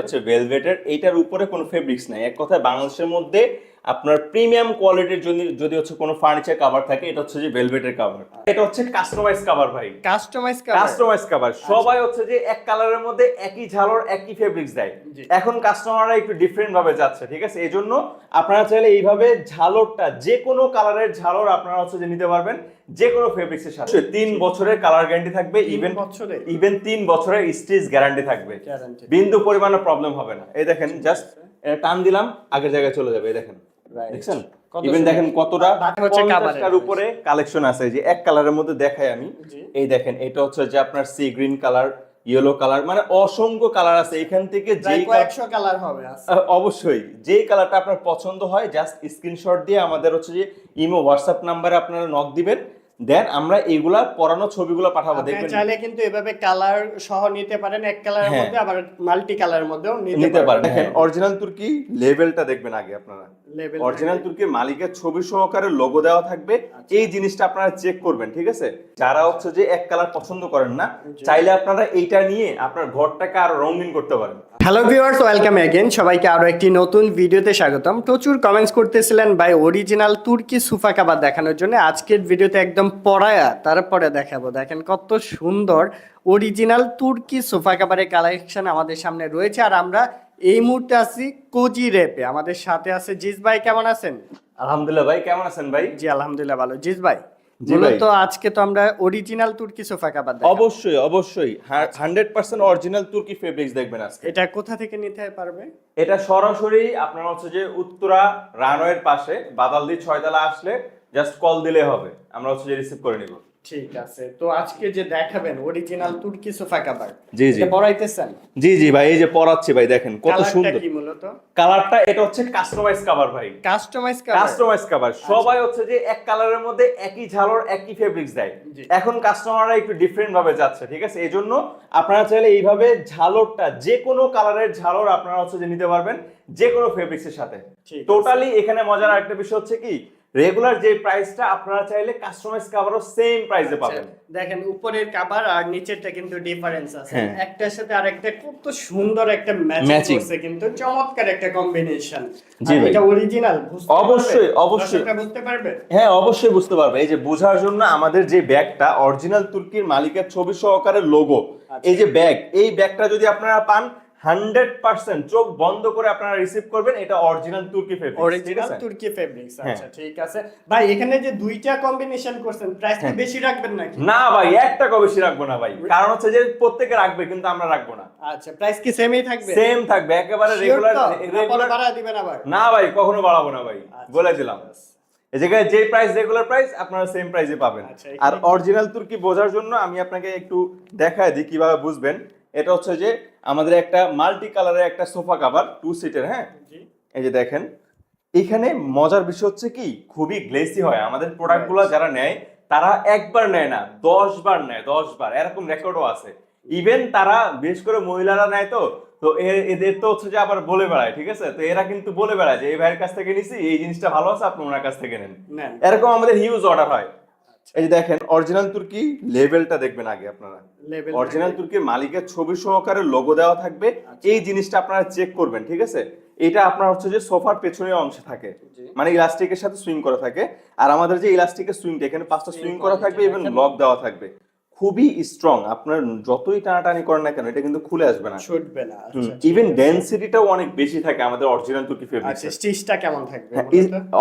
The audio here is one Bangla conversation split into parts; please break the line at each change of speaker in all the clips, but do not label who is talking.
হচ্ছে ভেলভেটের এইটার উপরে কোনো ফেব্রিক্স নাই। এক কথায় বাংলাদেশের মধ্যে আপনার প্রিমিয়াম কোয়ালিটির যদি যদি হচ্ছে কোনো ফার্নিচার কভার থাকে এটা হচ্ছে যে ভেলভেটের কভার এটা হচ্ছে কাস্টমাইজ কভার ভাই।
কাস্টমাইজ
কাস্টমাইজ কভার সবাই হচ্ছে যে এক কালারের মধ্যে একই ঝালর একই ফেব্রিক্স দেয়। এখন কাস্টমাররা একটু ডিফারেন্ট ভাবে যাচ্ছে ঠিক আছে? এই জন্য আপনারা চাইলে এইভাবে ঝালরটা যে কোনো কালারের ঝালর আপনারা হচ্ছে যে নিতে পারবেন যে কোনো ফেব্রিক্স এর সাথে। তিন বছরের কালার গ্যারান্টি থাকবে ইভেন
বছরে
ইভেন তিন বছরের স্টিচ গ্যারান্টি থাকবে। বিন্দু পরিমাণে প্রবলেম হবে না। এই দেখেন জাস্ট টান দিলাম আগের জায়গায় চলে যাবে এই দেখেন. দেখছেন? ইভেন দেখেন কতটা পঞ্চাশটার উপরে কালেকশন আছে। যে এক কালারের মধ্যে দেখাই আমি। এই দেখেন এটা হচ্ছে যে আপনার sea green colour yellow colour মানে অসংখ্য কালার আছে। এখান থেকে যে
কয়েকশো কালার হবে
অবশ্যই। যেই কালারটা আপনার পছন্দ হয় জাস্ট স্ক্রিনশট দিয়ে আমাদের হচ্ছে যে ইমো হোয়াটসঅ্যাপ নাম্বারে আপনারা নক দিবেন। দেন আমরা এইগুলা পরানো ছবিগুলো পাঠাবো
আপনি
দেখবেন।
চাইলে কিন্তু এভাবে কালার সহ নিতে পারেন এক কালারের
হ্যাঁ।
মধ্যে আবার মাল্টি কালারের মধ্যেও
নিতে পারেন। দেখেন। অরিজিনাল তুর্কি লেভেলটা দেখবেন আগে আপনারা।
লেভেল
অরিজিনাল তুর্কির মালিকের ছবি সহকারে লোগো দেওয়া থাকবে।
আচ্ছা।
এই জিনিসটা আপনারা চেক করবেন ঠিক আছে? যারা হচ্ছে যে এক কালার পছন্দ করেন না চাইলে আপনারা এইটা নিয়ে আপনার ঘরটাকে আরও রঙিন করতে পারেন।
হ্যালো ভিউয়ার্স ওয়েলকাম অ্যাগেন সবাইকে আরও একটি নতুন ভিডিওতে স্বাগতম। প্রচুর কমেন্টস করতেছিলেন ভাই অরিজিনাল তুর্কি সুফা কাবার দেখানোর জন্য। আজকের ভিডিওতে একদম পড়ায়া তারপরে দেখাবো। দেখেন কত সুন্দর অরিজিনাল তুর্কি সোফা কাবারের কালেকশন আমাদের সামনে রয়েছে। আর আমরা এই মুহূর্তে আছি কোজি রেপে। আমাদের সাথে আছে জিজ ভাই কেমন আছেন?
আলহামদুলিল্লাহ ভাই কেমন আছেন ভাই?
জি আলহামদুলিল্লাহ ভালো। জিজ ভাই। মূলত আজকে তো আমরা অরিজিনাল তুর্কি সোফা কাবার
অবশ্যই অবশ্যই। হান্ড্রেড পার্সেন্ট অরিজিনাল তুর্কি ফেব্রিক্স দেখবেন আজকে।
এটা কোথা থেকে নিতে পারবে?
এটা সরাসরি আপনার হচ্ছে যে উত্তরা রানওয়ের পাশে বাদালদি ছয়তলা আসলে জাস্ট কল দিলে হবে। আমরা হচ্ছে যে রিসিভ করে নিব।
ঠিক আছে তো আজকে যে দেখাবেন অরিজিনাল তুর্কি সোফা কাভার
জি, জি।
এটা পড়াইতেছেন
জি জি ভাই এই যে পরাচ্ছি ভাই দেখেন কত সুন্দর।
কি মূলত?
কালারটা এটা হচ্ছে কাস্টমাইজ কভার ভাই।
কাস্টমাইজ কাভার
কাস্টমাইজ কভার সবাই হচ্ছে যে এক কালারের মধ্যে একই ঝালর একই ফেব্রিক্স দেয়। এখন কাস্টমাররা একটু ডিফারেন্ট ভাবে যাচ্ছে ঠিক আছে? এই জন্য আপনারা চাইলে এইভাবে ঝালরটা যে কোনো কালারের ঝালর আপনারা হচ্ছে যে নিতে পারবেন যে কোনো ফেব্রিক্স এর সাথে টোটালি এখানে মজার একটা বিষয় হচ্ছে কি? রেগুলার যে প্রাইসটা আপনারা চাইলে কাস্টমাইজ কভারও সেম প্রাইসে পাবেন।
দেখেন উপরের কাভার আর নিচেরটা কিন্তু ডিফারেন্স আছে।
হ্যাঁ।
একটার সাথে আরেকটা কত সুন্দর একটা ম্যাচিং করছে কিন্তু চমৎকার একটা কম্বিনেশন
জি
এটা অরিজিনাল
অবশ্যই, অবশ্যই।
বুঝতে পারবে
হ্যাঁ অবশ্যই বুঝতে পারবে। এই যে বোঝার জন্য আমাদের যে ব্যাগটা অরিজিনাল তুর্কির মালিকের ছবি সহকারে লোগো
আচ্ছা।
এই যে ব্যাগ এই ব্যাগটা যদি আপনারা পান হান্ড্রেড পার্সেন্ট চোখ বন্ধ করে আপনারা রিসিভ করবেন এটা অরিজিনাল তুর্কি ফেব্রিক
অরিজিনাল তুর্কি ফেব্রিক্স
হ্যাঁ।
আচ্ছা ঠিক আছে। ভাই এখানে যে দুইটা কম্বিনেশন করছেন প্রাইস কি
হ্যাঁ।
বেশি রাখবেন নাকি?
না ভাই এক টাকা বেশি রাখব না ভাই। কারণ হচ্ছে যে প্রত্যেকে রাখবে কিন্তু আমরা রাখব না।
আচ্ছা প্রাইস কি সেমই থাকবে?
সেম থাকবে একেবারে রেগুলার
না বাড়া দিবেন আবার।
না ভাই কখনো বাড়াবো না ভাই।
আচ্ছা,
বলে দিলাম। এই জায়গায় যে প্রাইস রেগুলার প্রাইস আপনারা সেম প্রাইসে পাবেন।
আচ্ছা,
আর অরিজিনাল তুর্কি বোঝার জন্য আমি আপনাকে একটু দেখায় দিই কীভাবে বুঝবেন। এটা হচ্ছে যে আমাদের একটা মাল্টি কালারের একটা সোফা কাভার টু সিটের হ্যাঁ? এই যে দেখেন এখানে মজার বিষয় হচ্ছে কি খুবই গ্লেসি হয়। আমাদের প্রোডাক্টগুলো যারা নেয় তারা একবার নেয় না দশ বার নেয় দশ বার এরকম রেকর্ডও আছে। ইভেন তারা বিশেষ করে মহিলারা নেয় তো তো এদের তো হচ্ছে যে আবার বলে বেড়ায় ঠিক আছে? তো এরা কিন্তু বলে বেড়ায় যে এই ভাইয়ের কাছ থেকে নিছি এই জিনিসটা ভালো আছে আপনি ওনার কাছ থেকে নেন। এরকম আমাদের হিউজ অর্ডার হয়। এই যে দেখেন অরিজিনাল তুর্কি লেভেলটা দেখবেন আগে আপনারা। অরিজিনাল তুর্কির মালিকের ছবি সহকারে লোগো দেওয়া থাকবে।
আচ্ছা।
এই জিনিসটা আপনারা চেক করবেন ঠিক আছে? এটা আপনার হচ্ছে যে সোফার পেছনের অংশে থাকে। মানে ইলাস্টিকের সাথে সুইং করা থাকে। আর আমাদের যে ইলাস্টিকের সুইংটা এখানে পাঁচটা সুইং করা থাকবে এবং লক দেওয়া থাকবে। খুবই স্ট্রং আপনার যতই টানাটানি করেন না কেন এটা কিন্তু খুলে আসবে না।
ছুটবে না। আচ্ছা
ইভেন ডেন্সিটিটাও অনেক বেশি থাকে আমাদের অরিজিনাল তুর্কি
আচ্ছা স্টিচটা কেমন থাকবে
হ্যাঁ?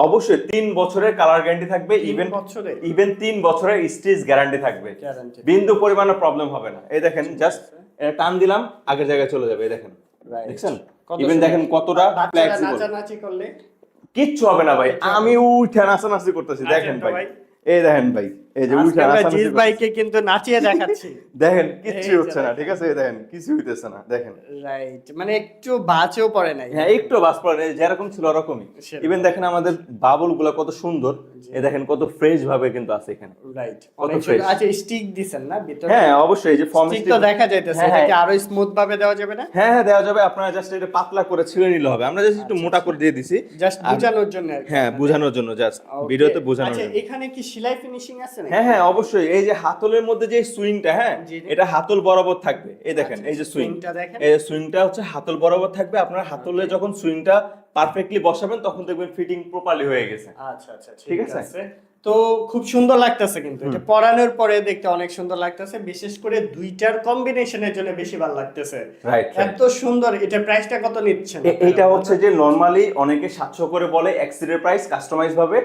অবশ্যই তিন বছরের কালার গ্যারান্টি থাকবে। ইভেন
বছরে
ইভেন তিন বছরের স্টিচ গ্যারান্টি থাকবে। বিন্দু পরিমাণে প্রবলেম হবে না। এই দেখেন জাস্ট এটা টান দিলাম আগের জায়গায় চলে যাবে এই দেখেন। দেখছেন? ইভেন দেখেন কতটা
ফ্লেক্সিবল নাচানাচি করলে?
কিচ্ছু হবে না ভাই। আমি উঠে নাচানাচি করতেছি দেখেন ভাই। এই দেখেন ভাই। এই যে
আজকে
উঠে
আমরা
নাচানাচি
জিস
করতেছি।
ভাইকে কিন্তু নাচিয়ে দেখাচ্ছি।
দেখেন কিচ্ছু হচ্ছে না ঠিক আছে? দেখেন কিছু হইতেছে না দেখেন।
রাইট মানে একটু বাঁচেও পড়ে নাই।
হ্যাঁ একটু বাস পড়ে এই যেরকম ছিল ওরকমই। ইভেন দেখেন আমাদের বাবুলগুলা কত সুন্দর দেখেন কত ফ্রেশ ভাবে কিন্তু আছে এখানে।
রাইট
কত
অনেক আচ্ছা স্টিক দিছেন না ভিতরে?
হ্যাঁ অবশ্যই এই যে ফর্ম
স্টিক তো দেখা যাইতেছে
হ্যাঁ, হ্যাঁ।
আরও স্মুথ ভাবে দেওয়া যাবে না?
হ্যাঁ হ্যাঁ দেওয়া যাবে আপনারা জাস্ট এটা পাতলা করে ছিঁড়ে নিলে হবে। আমরা জাস্ট একটু মোটা করে দিয়ে দিছি।
জাস্ট বোঝানোর জন্য
হ্যাঁ বোঝানোর জন্য জাস্ট. ভিডিওতে বোঝানোর
আচ্ছা
জন্য।
এখানে কি সেলাই ফিনিশিং আছে
হ্যাঁ হ্যাঁ অবশ্যই। এই যে হাতলের মধ্যে যে সুইংটা হ্যাঁ। এটা হাতল বরাবর থাকবে। এই দেখেন
আচ্ছা,
এই যে সুইং।
সুইংটা দেখেন।
এই সুইংটা হচ্ছে হাতল বরাবর থাকবে। আপনার হাতলে যখন সুইংটা পারফেক্টলি বসাবেন তখন দেখবেন ফিটিং প্রপারলি হয়ে গেছে।
আচ্ছা আচ্ছা
ঠিক আছে?
তো খুব সুন্দর লাগতেছে কিন্তু এটা। পরানোর পরে দেখতে অনেক সুন্দর লাগতেছে। বিশেষ করে দুইটার কম্বিনেশনের জন্য বেশি ভালো লাগতেছে। এত সুন্দর। এটা প্রাইসটা কত নিচ্ছেন?
এটা হচ্ছে যে নরমালি অনেকে সাতশো করে বলে এক্সিডের প্রাইস কাস্টমাইজ ভাবে।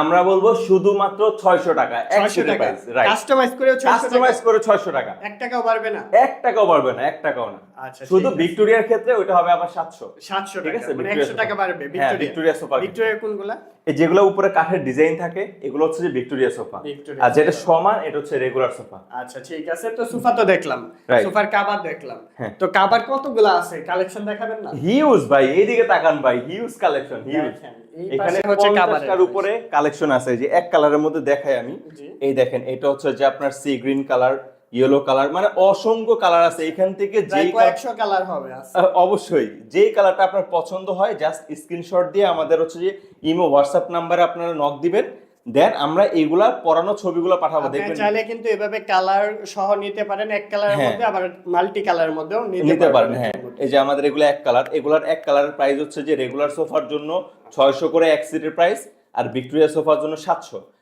আমরা বলব শুধুমাত্র ছয়শো টাকা
600 টাকা। কাস্টমাইজ করে 600
কাস্টমাইজ করে ছয়শো টাকা।
এক টাকাও পারবে না।
এক টাকাও পারবে না এক টাকাও না।
আচ্ছা
শুধু ভিক্টোরিয়ার ক্ষেত্রে ওইটা হবে আবার সাতশো।
700
ঠিক আছে,
মানে
ভিক্টোরিয়া
100 টাকা
সোফা।
বাড়বে।
হ্যাঁ, ভিক্টোরিয়া। সোফা।
ভিক্টোরিয়া কোনগুলা?
এই যেগুলো উপরে কাঠের ডিজাইন থাকে এগুলো হচ্ছে যে ভিক্টোরিয়া সোফা। আর যেটা সমান এটা হচ্ছে রেগুলার সোফা।
আচ্ছা ঠিক আছে। তো সোফা তো দেখলাম. সোফার কাভার দেখলাম।
হ্যাঁ।
তো কাভার কতগুলা আছে? কালেকশন দেখাবেন না?
হিউজ ভাই এইদিকে তাকান ভাই। হিউজ কালেকশন হিউজ এখানে
হচ্ছে কাভারের
উপরে। কালেকশন আছে যে এক কালারের মধ্যে দেখাই আমি। এই দেখেন এটা হচ্ছে যে আপনার sea green colour yellow colour মানে অসংখ্য কালার আছে। এখান থেকে যে
কয়েকশো কালার হবে
অবশ্যই। যেই কালারটা আপনার পছন্দ হয় জাস্ট স্ক্রিনশট দিয়ে আমাদের হচ্ছে যে ইমো হোয়াটসঅ্যাপ নাম্বারে আপনারা নক দিবেন। দেন আমরা এগুলা পরানো ছবিগুলো পাঠাবো দেখবেন।
চাইলে কিন্তু এভাবে কালার সহ নিতে পারেন এক কালারের
হ্যাঁ।
মধ্যে আবার মাল্টি কালারের মধ্যেও
নিতে পারেন হ্যাঁ। এই যে আমাদের এগুলো এক কালার এগুলার এক কালারের প্রাইস হচ্ছে যে রেগুলার সোফার জন্য ছয়শো করে এক সিটের প্রাইস আর ভিক্টোরিয়া সোফার জন্য সাতশো।
700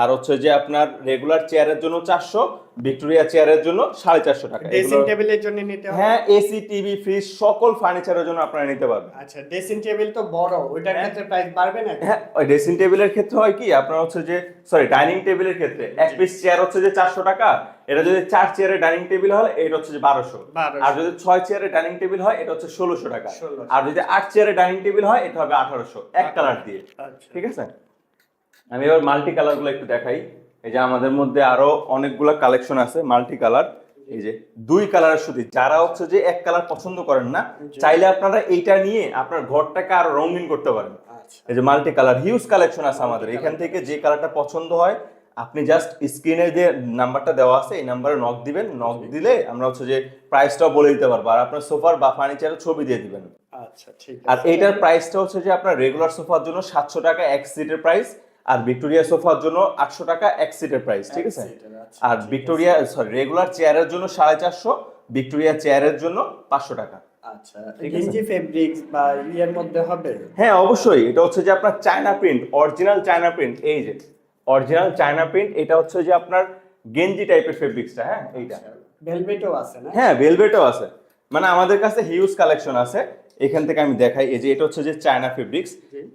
আর হচ্ছে যে আপনার রেগুলার চেয়ারের জন্য চারশো ভিক্টোরিয়া চেয়ারের জন্য সাড়ে চারশো টাকা।
ড্রেসিং টেবিলের জন্য নিতে হবে?
হ্যাঁ এসি টিভি ফ্রিজ সকল ফার্নিচারের জন্য আপনারা নিতে পারবেন।
আচ্ছা ড্রেসিং টেবিল তো বড় ওইটার
হ্যাঁ।
ক্ষেত্রে প্রাইস বাড়বে না
হ্যাঁ ওই ড্রেসিং টেবিলের ক্ষেত্রে হয় কি আপনার হচ্ছে যে সরি ডাইনিং টেবিলের ক্ষেত্রে এক পিস চেয়ার হচ্ছে যে চারশো টাকা এটা যদি চার চেয়ারের ডাইনিং টেবিল হয় এটা হচ্ছে যে বারোশো। আর যদি ছয় চেয়ারের ডাইনিং টেবিল হয় এটা হচ্ছে ষোলোশো টাকা। আর যদি আট চেয়ারের ডাইনিং টেবিল হয় এটা হবে আঠারোশো এক কালার দিয়ে।
আচ্ছা।
ঠিক আছে? আমি এবার মাল্টি কালারগুলো একটু দেখাই। এই যে আমাদের মধ্যে আরও অনেকগুলো কালেকশন আছে মাল্টি কালার এই যে দুই কালারের শুধু যারা হচ্ছে যে এক কালার পছন্দ করেন না চাইলে আপনারা এইটা নিয়ে আপনার ঘরটাকে আরও রঙিন করতে পারেন।
আচ্ছা।
এই যে মাল্টি কালার হিউজ কালেকশন আছে আমাদের। এখান থেকে যে কালারটা পছন্দ হয় আপনি জাস্ট স্ক্রিনে যে নাম্বারটা দেওয়া আছে এই নাম্বারে নক দিবেন। নক দিলে আমরা হচ্ছে যে প্রাইসটাও বলে দিতে পারব। আর আপনার সোফার বা ফার্নিচারের ছবি দিয়ে দিবেন।
আচ্ছা ঠিক
আর এইটার প্রাইসটা হচ্ছে যে আপনার রেগুলার সোফার জন্য সাতশো টাকা এক সিটের প্রাইস আর ভিক্টোরিয়া সোফার জন্য আটশো টাকা এক সিটের প্রাইস ঠিক আছে?
আচ্ছা,
আর ভিক্টোরিয়া সরি রেগুলার চেয়ারের জন্য সাড়ে চারশো ভিক্টোরিয়া চেয়ারের জন্য পাঁচশো টাকা।
আচ্ছা ফেব্রিক্স বা ইয়ের মধ্যে হবে?
হ্যাঁ অবশ্যই। এটা হচ্ছে যে আপনার China print original China print এই যে অরিজিনাল চায়না প্রিন্ট এটা হচ্ছে যে আপনার গেঞ্জি টাইপের ফেব্রিক্সটা হ্যাঁ এইটা।
ভেলভেটও আছে না?
হ্যাঁ ভেলভেটও আছে। মানে আমাদের কাছে হিউজ কালেকশন আছে। এখান থেকে আমি দেখাই এই যে এটা হচ্ছে যে চায়না ফেব্রিক্স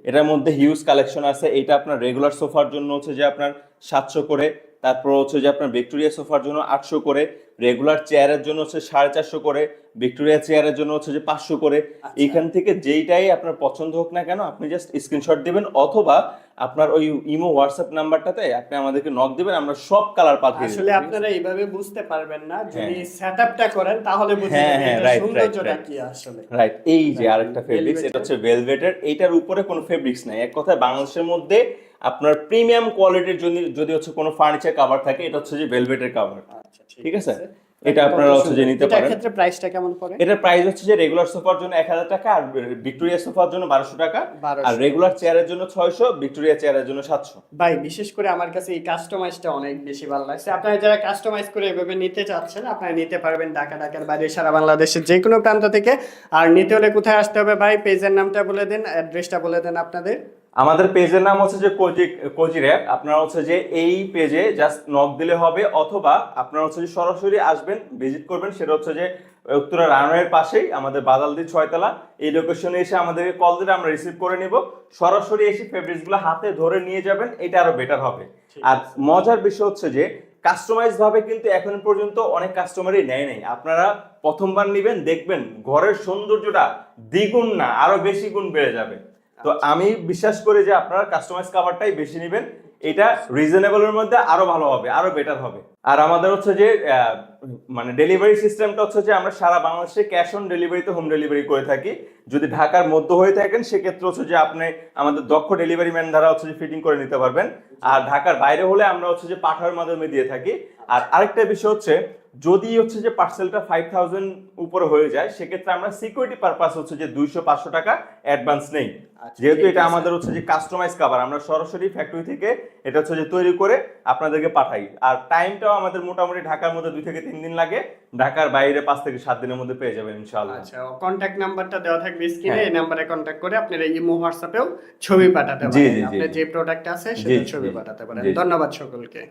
এটার মধ্যে হিউজ কালেকশন আছে। এটা আপনার রেগুলার সোফার জন্য হচ্ছে যে আপনার সাতশো করে তারপর হচ্ছে যে আপনার ভিক্টোরিয়া সোফার জন্য আটশো করে রেগুলার চেয়ারের জন্য হচ্ছে সাড়ে চারশো করে ভিক্টোরিয়া চেয়ারের জন্য হচ্ছে যে পাঁচশো করে। এখান থেকে যেইটাই আপনার পছন্দ হোক না কেন আপনি জাস্ট স্ক্রিনশট দিবেন অথবা আপনার ওই ইমো হোয়াটসঅ্যাপ নাম্বারটাতে আপনি আমাদেরকে নক দিবেন আমরা সব কালার পাঠিয়ে
আসলে আপনারা এইভাবে বুঝতে পারবেন না যদি সেটআপটা করেন তাহলে বুঝতে
হ্যাঁ,
পারবেন
হ্যাঁ,
এটার সৌন্দর্যটা কি আসলে।
রাইট এই যে আরেকটা ফেব্রিক্স এটা হচ্ছে ভেলভেটের এইটার উপরে কোনো ফেব্রিক্স নাই। এক কথায় বাংলাদেশের মধ্যে আপনার প্রিমিয়াম কোয়ালিটির যদি যদি হচ্ছে কোনো ফার্নিচার কভার থাকে এটা হচ্ছে যে ভেলভেটের কভার
আচ্ছা
ঠিক আছে? এটা আপনারা হচ্ছে যে নিতে পারেন।
ক্ষেত্রে প্রাইসটা কেমন পড়ে?
এটার প্রাইস হচ্ছে যে রেগুলার সোফার জন্য এক হাজার টাকা আর ভিক্টোরিয়া সোফার জন্য বারোশো টাকা। আর রেগুলার চেয়ারের জন্য ছয়শো ভিক্টোরিয়া চেয়ারের জন্য সাতশো।
ভাই বিশেষ করে আমার কাছে এই কাস্টমাইজটা অনেক বেশি ভালো লাগছে। আপনারা যারা কাস্টমাইজ করে এভাবে নিতে চাচ্ছেন আপনারা নিতে পারবেন ঢাকা ঢাকার বাইরে সারা বাংলাদেশের যে কোনো প্রান্ত থেকে। আর নিতে হলে কোথায় আসতে হবে ভাই? পেজের নামটা বলে দেন অ্যাড্রেসটা বলে দেন আপনাদের।
আমাদের পেজের নাম হচ্ছে যে কোজি কোজি র্যাপ আপনারা হচ্ছে যে এই পেজে জাস্ট নক দিলে হবে অথবা আপনারা হচ্ছে যে সরাসরি আসবেন ভিজিট করবেন সেটা হচ্ছে যে উত্তরা রানওয়ের পাশেই আমাদের বাদালদি ছয়তলা। এই লোকেশনে এসে আমাদেরকে কল দিলে আমরা রিসিভ করে নিব। সরাসরি এসে ফেব্রিক্সগুলো হাতে ধরে নিয়ে যাবেন এটা আরও বেটার হবে। আর মজার বিষয় হচ্ছে যে কাস্টমাইজ ভাবে কিন্তু এখন পর্যন্ত অনেক কাস্টমারই নেয় নাই। আপনারা প্রথমবার নিবেন দেখবেন ঘরের সৌন্দর্যটা দ্বিগুণ না আরও বেশি গুণ বেড়ে যাবে। তো আমি বিশ্বাস করি যে আপনারা কাস্টমাইজ কাভারটাই বেশি নেবেন। এটা রিজনেবলের মধ্যে আরও ভালো হবে আরও বেটার হবে। আর আমাদের হচ্ছে যে মানে ডেলিভারি সিস্টেমটা হচ্ছে যে আমরা সারা বাংলাদেশে ক্যাশ অন ডেলিভারিতে হোম ডেলিভারি করে থাকি। যদি ঢাকার মধ্য হয়ে থাকেন সেক্ষেত্রে হচ্ছে যে আপনি আমাদের দক্ষ ডেলিভারি ম্যান দ্বারা হচ্ছে যে ফিটিং করে নিতে পারবেন। আর ঢাকার বাইরে হলে আমরা হচ্ছে যে পাঠার মাধ্যমে দিয়ে থাকি। আর আরেকটা বিষয় হচ্ছে যদি হচ্ছে যে পার্সেলটা ফাইভ থাউজেন্ড উপরে হয়ে যায় সেক্ষেত্রে আমরা সিকিউরিটি পারপাস হচ্ছে যে দুইশো পাঁচশো টাকা অ্যাডভান্স নেই।
আচ্ছা,
যেহেতু এটা আমাদের হচ্ছে যে কাস্টমাইজ কাভার আমরা সরাসরি ফ্যাক্টরি থেকে এটা হচ্ছে যে তৈরি করে আপনাদেরকে পাঠাই। আর টাইমটাও আমাদের মোটামুটি ঢাকার মধ্যে দুই থেকে তিন দিন লাগে। ঢাকার বাইরে পাঁচ থেকে সাত দিনের মধ্যে পেয়ে যাবেন ইনশাআল্লাহ।
আচ্ছা কন্ট্যাক্ট নাম্বারটা দেওয়া থাকবে স্ক্রিনে
হ্যাঁ।
এই নাম্বারে কন্ট্যাক্ট করে আপনারা ইমো হোয়াটসঅ্যাপেও ছবি পাঠাতে পারেন। আপনার যে প্রোডাক্ট আছে সেটা ছবি পাঠাতে পারেন। ধন্যবাদ সকলকে।